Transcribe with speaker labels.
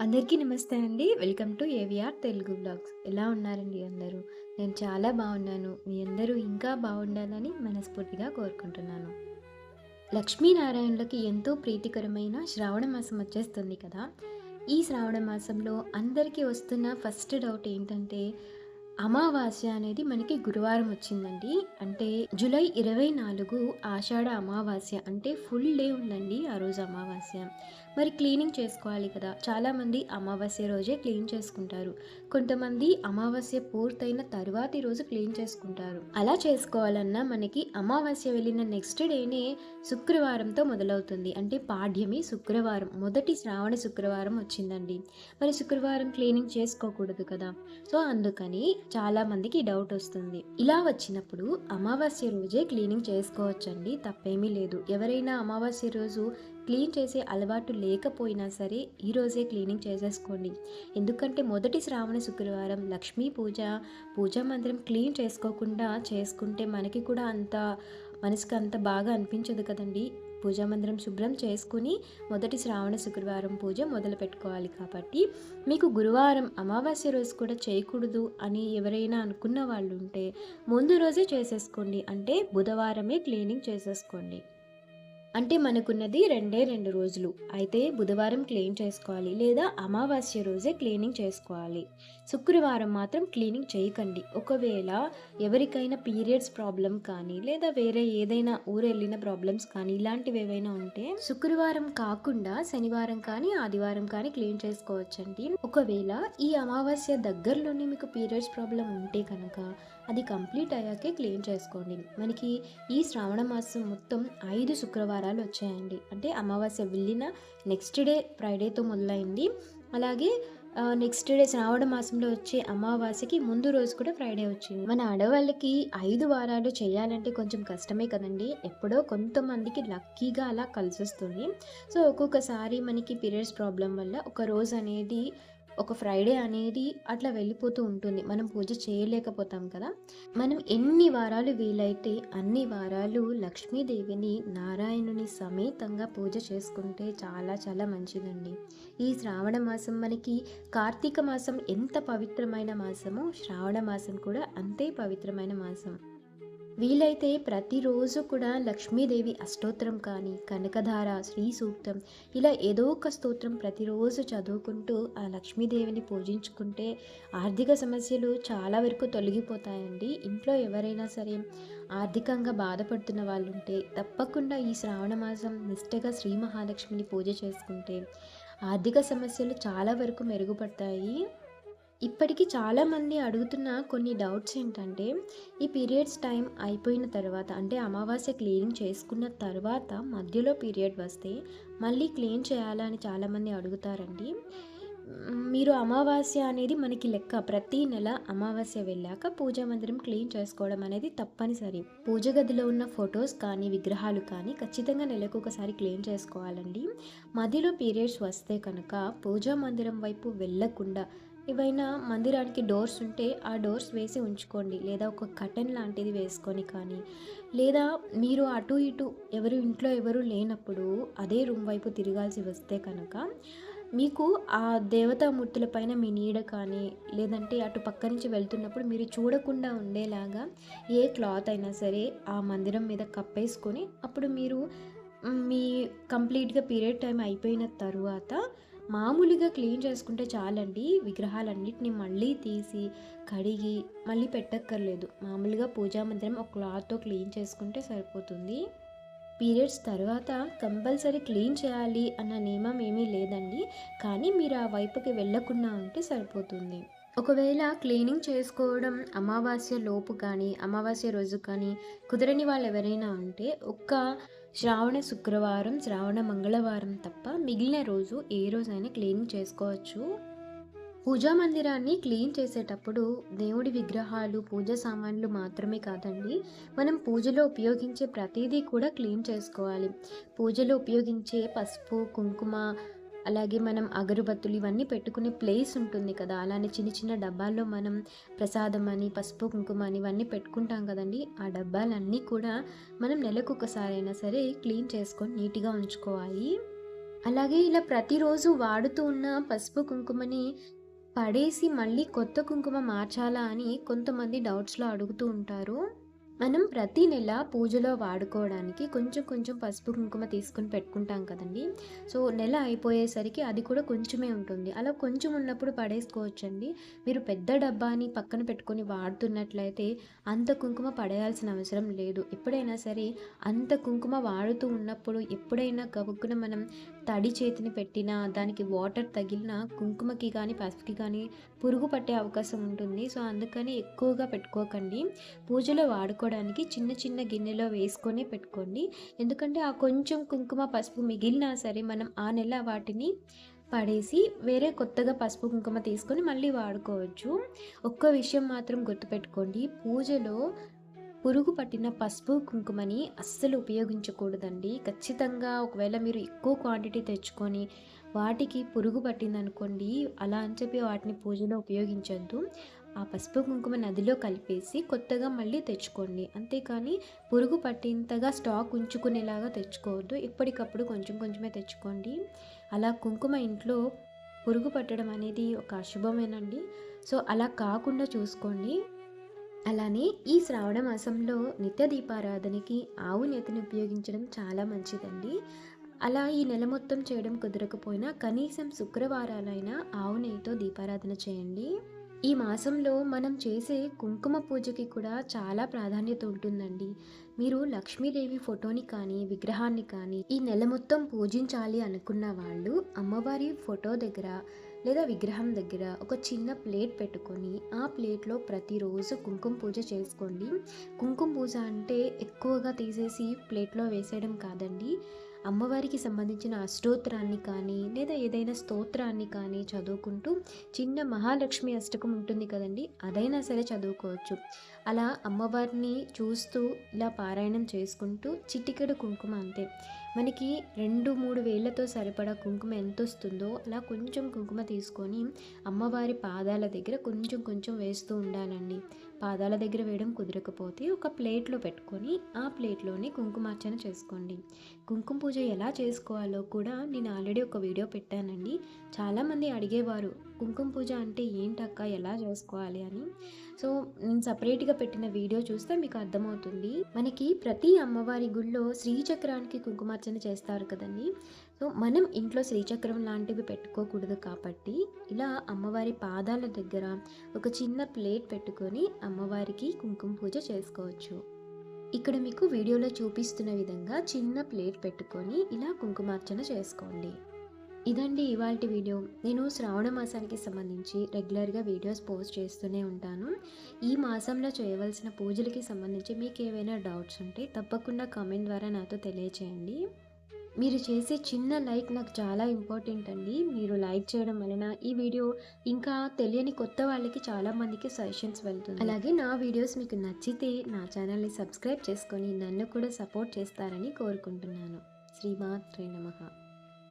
Speaker 1: అందరికీ నమస్తే అండి. Welcome to AVR Telugu blogs ఎలా ఉన్నారండి అందరూ? నేను చాలా బాగున్నాను. మీ అందరూ ఇంకా బాగుండాలని మనస్ఫూర్తిగా కోరుకుంటున్నాను. లక్ష్మీనారాయణులకి ఎంతో ప్రీతికరమైన శ్రావణ మాసం వచ్చేస్తుంది కదా! ఈ శ్రావణ మాసంలో అందరికీ వస్తున్న ఫస్ట్ డౌట్ ఏంటంటే అమావాస్య అనేది మనకి గురువారం వచ్చిందండి. అంటే జూలై 24 ఆషాఢ అమావాస్య. అంటే ఫుల్ డే ఉందండి ఆ రోజు అమావాస్య. మరి క్లీనింగ్ చేసుకోవాలి కదా! చాలామంది అమావాస్య రోజే క్లీన్ చేసుకుంటారు. కొంతమంది అమావాస్య పూర్తయిన తరువాతి రోజు క్లీన్ చేసుకుంటారు. అలా చేసుకోవాలన్నా మనకి అమావాస్య వెళ్ళిన నెక్స్ట్ డేనే శుక్రవారంతో మొదలవుతుంది. అంటే పాడ్యమి శుక్రవారం. మొదటి శ్రావణ శుక్రవారం వచ్చిందండి. మరి శుక్రవారం క్లీనింగ్ చేసుకోకూడదు కదా! సో, అందుకని చాలామందికి డౌట్ వస్తుంది. ఇలా వచ్చినప్పుడు అమావాస్య రోజే క్లీనింగ్ చేసుకోవచ్చండి. తప్పేమీ లేదు. ఎవరైనా అమావాస్య రోజు క్లీన్ చేసే అలవాటు లేకపోయినా సరే ఈరోజే క్లీనింగ్ చేసేసుకోండి. ఎందుకంటే మొదటి శ్రావణ శుక్రవారం లక్ష్మీ పూజ, పూజా మందిరం క్లీన్ చేసుకోకుండా చేసుకుంటే మనకి కూడా అంత మనసుకి అంత బాగా అనిపించదు కదండీ! పూజా మందిరం శుభ్రం చేసుకుని మొదటి శ్రావణ శుక్రవారం పూజ మొదలు పెట్టుకోవాలి కాబట్టి మీకు గురువారం అమావాస్య రోజు కూడా చేయకూడదు అని ఎవరైనా అనుకున్న వాళ్ళు ఉంటే ముందు రోజే చేసేసుకోండి. అంటే బుధవారమే క్లీనింగ్ చేసేసుకోండి. అంటే మనకున్నది రెండే రెండు రోజులు. అయితే బుధవారం క్లీన్ చేసుకోవాలి. లేదా అమావాస్య రోజే క్లీనింగ్ చేసుకోవాలి. శుక్రవారం మాత్రం క్లీనింగ్ చేయకండి. ఒకవేళ ఎవరికైనా పీరియడ్స్ ప్రాబ్లం కానీ లేదా వేరే ఏదైనా ఊరు వెళ్ళిన ప్రాబ్లమ్స్ కానీ ఇలాంటివి ఏవైనా ఉంటే శుక్రవారం కాకుండా శనివారం కానీ, ఆదివారం కానీ క్లీన్ చేసుకోవచ్చండి. ఒకవేళ ఈ అమావాస్య దగ్గరలోనే మీకు పీరియడ్స్ ప్రాబ్లం ఉంటే కనుక అది కంప్లీట్ అయ్యాకే క్లీన్ చేసుకోండి. మనకి ఈ శ్రావణ మాసం మొత్తం ఐదు శుక్రవారాలు వచ్చాయండి. అంటే అమావాస్య వెళ్ళిన నెక్స్ట్ డే ఫ్రైడేతో మొదలైంది. అలాగే నెక్స్ట్ డే శ్రావణ మాసంలో వచ్చే అమావాస్యకి ముందు రోజు కూడా ఫ్రైడే వచ్చింది. మన ఆడవాళ్ళకి ఐదు వారాలు చేయాలంటే కొంచెం కష్టమే కదండీ! ఎప్పుడో కొంతమందికి లక్కీగా అలా కలిసొస్తుంది. సో, ఒక్కొక్కసారి మనకి పీరియడ్స్ ప్రాబ్లం వల్ల ఒక రోజు అనేది ఒక ఫ్రైడే అనేది అట్లా వెళ్ళిపోతూ ఉంటుంది. మనం పూజ చేయలేకపోతాం కదా! మనం ఎన్ని వారాలు వీలైతే అన్ని వారాలు లక్ష్మీదేవిని, నారాయణుని సమేతంగా పూజ చేసుకుంటే చాలా చాలా మంచిదండి. ఈ శ్రావణ మాసం మనకి కార్తీక మాసం ఎంత పవిత్రమైన మాసమో శ్రావణ మాసం కూడా అంతే పవిత్రమైన మాసం. వీలైతే ప్రతిరోజు కూడా లక్ష్మీదేవి అష్టోత్తరం కానీ, కనకధార, శ్రీ సూక్తం ఇలా ఏదో ఒక స్తోత్రం ప్రతిరోజు చదువుకుంటూ ఆ లక్ష్మీదేవిని పూజించుకుంటే ఆర్థిక సమస్యలు చాలా వరకు తొలగిపోతాయండి. ఇంట్లో ఎవరైనా సరే ఆర్థికంగా బాధపడుతున్న వాళ్ళుంటే తప్పకుండా ఈ శ్రావణ మాసం నిష్టగా శ్రీ మహాలక్ష్మిని పూజ చేసుకుంటే ఆర్థిక సమస్యలు చాలా వరకు మెరుగుపడతాయి. ఇప్పటికి చాలామంది అడుగుతున్న కొన్ని డౌట్స్ ఏంటంటే ఈ పీరియడ్స్ టైం అయిపోయిన తర్వాత అంటే అమావాస్య క్లీనింగ్ చేసుకున్న తర్వాత మధ్యలో పీరియడ్ వస్తే మళ్ళీ క్లీన్ చేయాలని చాలామంది అడుగుతారండి. మీరు అమావాస్య అనేది మనకి లెక్క. ప్రతి నెల అమావాస్య వెళ్ళాక పూజా మందిరం క్లీన్ చేసుకోవడం అనేది తప్పనిసరి. పూజ గదిలో ఉన్న ఫొటోస్ కానీ, విగ్రహాలు కానీ ఖచ్చితంగా నెలకొకసారి క్లీన్ చేసుకోవాలండి. మధ్యలో పీరియడ్స్ వస్తే కనుక పూజా మందిరం వైపు వెళ్ళకుండా ఏవైనా మందిరానికి డోర్స్ ఉంటే ఆ డోర్స్ వేసి ఉంచుకోండి. లేదా ఒక కర్టెన్ లాంటిది వేసుకొని కానీ, లేదా మీరు అటు ఇటు ఎవరు ఇంట్లో ఎవరు లేనప్పుడు అదే రూమ్ వైపు తిరగాల్సి వస్తే కనుక మీకు ఆ దేవతామూర్తుల పైన మీ నీడ కానీ, లేదంటే అటు పక్క నుంచి వెళ్తున్నప్పుడు మీరు చూడకుండా ఉండేలాగా ఏ క్లాత్ అయినా సరే ఆ మందిరం మీద కప్పేసుకొని అప్పుడు మీరు మీ కంప్లీట్‌గా పీరియడ్ టైం అయిపోయిన తరువాత మామూలుగా క్లీన్ చేసుకుంటే చాలండి. విగ్రహాలన్నిటిని మళ్ళీ తీసి, కడిగి మళ్ళీ పెట్టక్కర్లేదు. మామూలుగా పూజా మందిరం ఒక క్లాత్‌తో క్లీన్ చేసుకుంటే సరిపోతుంది. పీరియడ్స్ తర్వాత కంపల్సరీ క్లీన్ చేయాలి అన్న నియమం ఏమీ లేదండి. కానీ మీరు ఆ వైపుకి వెళ్ళకుండా ఉంటే సరిపోతుంది. ఒకవేళ క్లీనింగ్ చేసుకోవడం అమావాస్య లోపు కానీ, అమావాస్య రోజు కానీ కుదరని వాళ్ళు ఎవరైనా ఉంటే ఒక్క శ్రావణ శుక్రవారం, శ్రావణ మంగళవారం తప్ప మిగిలిన రోజు ఏ రోజైనా క్లీనింగ్ చేసుకోవచ్చు. పూజా మందిరాన్ని క్లీన్ చేసేటప్పుడు దేవుడి విగ్రహాలు, పూజ సామాన్లు మాత్రమే కాదండి. మనం పూజలో ఉపయోగించే ప్రతిదీ కూడా క్లీన్ చేసుకోవాలి. పూజలో ఉపయోగించే పసుపు, కుంకుమ అలాగే మనం అగరుబత్తులు ఇవన్నీ పెట్టుకునే ప్లేస్ ఉంటుంది కదా! అలానే చిన్న చిన్న డబ్బాల్లో మనం ప్రసాదం అని, పసుపు, కుంకుమ అని ఇవన్నీ పెట్టుకుంటాం కదండీ! ఆ డబ్బాలన్నీ కూడా మనం నెలకొకసారైనా సరే క్లీన్ చేసుకొని నీట్‌గా ఉంచుకోవాలి. అలాగే ఇలా ప్రతిరోజు వాడుతూ ఉన్న పసుపు కుంకుమని పడేసి మళ్ళీ కొత్త కుంకుమ మార్చాలా అని కొంతమంది డౌట్స్‌లో అడుగుతూ ఉంటారు. మనం ప్రతి నెల పూజలో వాడుకోవడానికి కొంచెం కొంచెం పసుపు, కుంకుమ తీసుకొని పెట్టుకుంటాం కదండీ! సో, నెల అయిపోయేసరికి అది కూడా కొంచెమే ఉంటుంది. అలా కొంచెం ఉన్నప్పుడు పడేసుకోవచ్చండి. మీరు పెద్ద డబ్బాని పక్కన పెట్టుకొని వాడుతున్నట్లయితే అంత కుంకుమ పడేయాల్సిన అవసరం లేదు. ఎప్పుడైనా సరే అంత కుంకుమ వాడుతూ ఉన్నప్పుడు ఎప్పుడైనా గబుక్కున మనం తడి చేతిని పెట్టినా, దానికి వాటర్ తగిలినా కుంకుమకి కానీ పసుపుకి కానీ పురుగు పట్టే అవకాశం ఉంటుంది. సో, అందుకని ఎక్కువగా పెట్టుకోకండి. పూజలో వాడుకోవడానికి చిన్న చిన్న గిన్నెలో వేసుకొని పెట్టుకోండి. ఎందుకంటే ఆ కొంచెం కుంకుమ, పసుపు మిగిలినా సరే మనం ఆ నెల వాటిని పడేసి వేరే కొత్తగా పసుపు, కుంకుమ తీసుకొని మళ్ళీ వాడుకోవచ్చు. ఒక్క విషయం మాత్రం గుర్తుపెట్టుకోండి. పూజలో పురుగు పట్టిన పసుపు, కుంకుమని అస్సలు ఉపయోగించకూడదండి. ఖచ్చితంగా ఒకవేళ మీరు ఎక్కువ క్వాంటిటీ తెచ్చుకొని వాటికి పురుగు పట్టిందనుకోండి, అలా అని చెప్పి వాటిని పూజలో ఉపయోగించొద్దు. ఆ పసుపు, కుంకుమ నదిలో కలిపేసి కొత్తగా మళ్ళీ తెచ్చుకోండి. అంతేకానీ పురుగు పట్టేంతగా స్టాక్ ఉంచుకునేలాగా తెచ్చుకోవద్దు. ఎప్పటికప్పుడు కొంచెం కొంచెమే తెచ్చుకోండి. అలా కుంకుమ ఇంట్లో పురుగు పట్టడం అనేది ఒక అశుభమేనండి. సో, అలా కాకుండా చూసుకోండి. అలానే ఈ శ్రావణ మాసంలో నిత్య దీపారాధనకి ఆవు నేతిని ఉపయోగించడం చాలా మంచిదండి. అలా ఈ నెల మొత్తం చేయడం కుదరకపోయినా కనీసం శుక్రవారాలైనా ఆవు నెయ్యితో దీపారాధన చేయండి. ఈ మాసంలో మనం చేసే కుంకుమ పూజకి కూడా చాలా ప్రాధాన్యత ఉంటుందండి. మీరు లక్ష్మీదేవి ఫోటోని కానీ, విగ్రహాన్ని కానీ ఈ నెల మొత్తం పూజించాలి అనుకున్న వాళ్ళు అమ్మవారి ఫోటో దగ్గర లేదా విగ్రహం దగ్గర ఒక చిన్న ప్లేట్ పెట్టుకొని, ఆ ప్లేట్‌లో ప్రతిరోజు కుంకుమ పూజ చేసుకోండి. కుంకుమ పూజ అంటే ఎక్కువగా తీసేసి ప్లేట్‌లో వేసేయడం కాదండి. అమ్మవారికి సంబంధించిన అష్టోత్తరాన్ని కానీ, లేదా ఏదైనా స్తోత్రాన్ని కానీ చదువుకుంటూ చిన్న మహాలక్ష్మి అష్టకం ఉంటుంది కదండీ! అదైనా సరే చదువుకోవచ్చు. అలా అమ్మవారిని చూస్తూ ఇలా పారాయణం చేసుకుంటూ చిటికెడు కుంకుమ అంతే. మనకి రెండు మూడు వేళ్ళతో సరిపడా కుంకుమ ఎంత వస్తుందో అలా కొంచెం కుంకుమ తీసుకొని అమ్మవారి పాదాల దగ్గర కొంచెం కొంచెం వేస్తూ ఉండాలండి. పాదాల దగ్గర వేయడం కుదరకపోతే ఒక ప్లేట్‌లో పెట్టుకొని ఆ ప్లేట్‌లోనే కుంకుమార్చన చేసుకోండి. కుంకుమ పూజ ఎలా చేసుకోవాలో కూడా నేను ఆల్రెడీ ఒక వీడియో పెట్టానండి. చాలామంది అడిగేవారు కుంకుమ పూజ అంటే ఏంటక్కా ఎలా చేసుకోవాలి అని. సో, నేను సపరేట్గా పెట్టిన వీడియో చూస్తే మీకు అర్థమవుతుంది. మనకి ప్రతి అమ్మవారి గుళ్ళో శ్రీచక్రానికి కుంకుమార్చన చేస్తారు కదండీ! సో, మనం ఇంట్లో శ్రీచక్రం లాంటివి పెట్టుకోకూడదు కాబట్టి ఇలా అమ్మవారి పాదాల దగ్గర ఒక చిన్న ప్లేట్ పెట్టుకొని అమ్మవారికి కుంకుమ పూజ చేసుకోవచ్చు. ఇక్కడ మీకు వీడియోలో చూపిస్తున్న విధంగా చిన్న ప్లేట్ పెట్టుకొని ఇలా కుంకుమార్చన చేసుకోండి. ఇదండి ఇవాళ వీడియో. నేను శ్రావణ మాసానికి సంబంధించి రెగ్యులర్‌గా వీడియోస్ పోస్ట్ చేస్తూనే ఉంటాను. ఈ మాసంలో చేయవలసిన పూజలకి సంబంధించి మీకు ఏవైనా డౌట్స్ ఉంటే తప్పకుండా కామెంట్ ద్వారా నాతో తెలియచేయండి. మీరు చేసే చిన్న లైక్ నాకు చాలా ఇంపార్టెంట్ అండి. మీరు లైక్ చేయడం వలన ఈ వీడియో ఇంకా తెలియని కొత్త వాళ్ళకి చాలామందికి సజెషన్స్ వెళ్తుంది. అలాగే నా వీడియోస్ మీకు నచ్చితే నా ఛానల్‌ని సబ్స్క్రైబ్ చేసుకొని నన్ను కూడా సపోర్ట్ చేస్తారని కోరుకుంటున్నాను. శ్రీమాత్రే నమహ